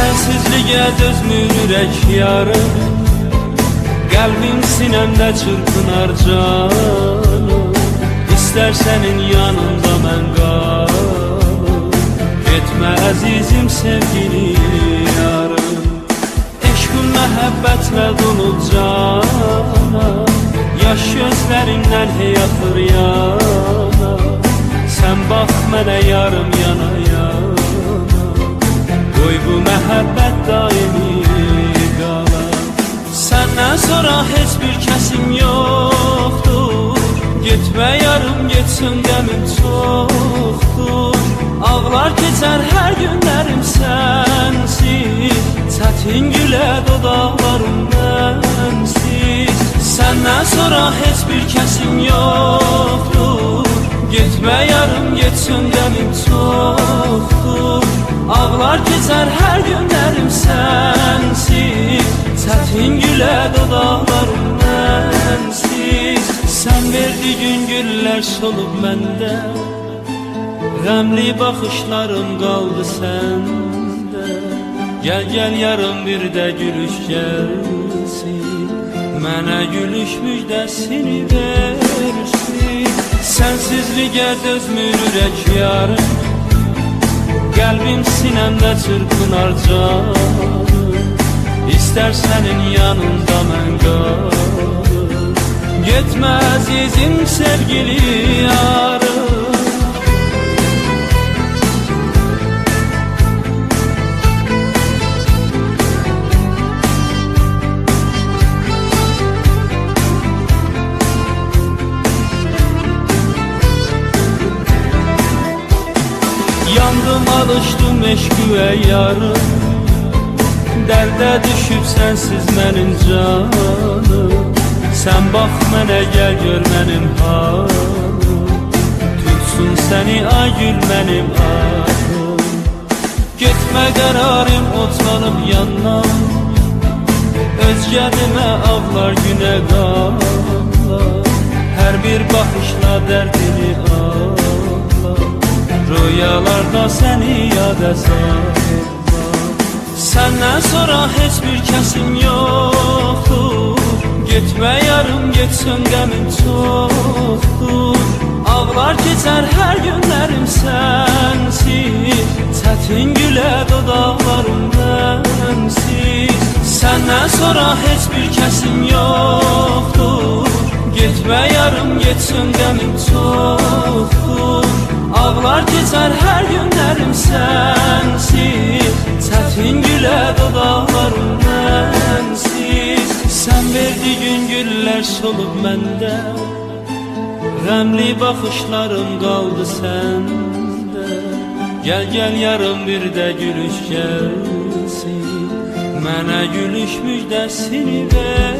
Sensizliğe dözmür ürək yarım Qəlbim sinəmdə çırpınar canım. İstər sənin yanında mən qalım Getmə əzizim sevgili yarım Eşqin məhəbbətlə dolub cana Yaş gözlərimdən hey yana Sən bax mənə yarım yana yana Qoy bu məhəbbət daimi qala Səndən sonra heç bir kəsim yoxdur Getmə yarım getsin qəmim çoxdur Ağlar keçər hər günlərim sənsiz Çətin gülə dodaqlarım mənsiz Səndən sonra heç bir kəsim yoxdur Getmə yarım getsin qəmim çoxdur Ağlar keçər hər günlərim sənsiz Çətin gülə dodaqlarım mənsiz Sən verdiyin güllər solub məndə Qəmli baxışlarım qaldı səndə Gəl gəl yarım bir də gülüş gəlsin Mənə gülüş müjdəsini versin. Sənsizliyə dözmür ürək yarım Qəlbim sinəmdə çırpınar canım İstər sənin yanında mən qalım Getmə əzizim sevgili yarım Yandım alışdım eşküye yarım Dərdə düşüb sənsiz mənim canım Sən bax mənə gəl gör mənim halım. Tutsun səni ay gül mənim adım Getmə qərarım otlanıb yandan Özgə demə ağlar günə qallar Hər bir baxışla dərdini ağlar Rüyalarda səni yada Səndən sonra heç bir kəsim yoxdur Getmə yarım getsin qəmim çoxdur Ağlar keçər hər günlərim sənsiz Çətin gülə dodaqlarım mənsiz Səndən sonra heç bir kəsim yoxdur Getmə yarım getsin qəmim çoxdur Ağlar keçər hər günlərim sənsiz Çətin gülə dodaqlarım mənsiz Sən verdiyin güllər solub məndə Qəmli baxışlarım qaldı səndə Gəl gəl yarım bir də gülüş gəlsin Mənə gülüş müjdəsini versin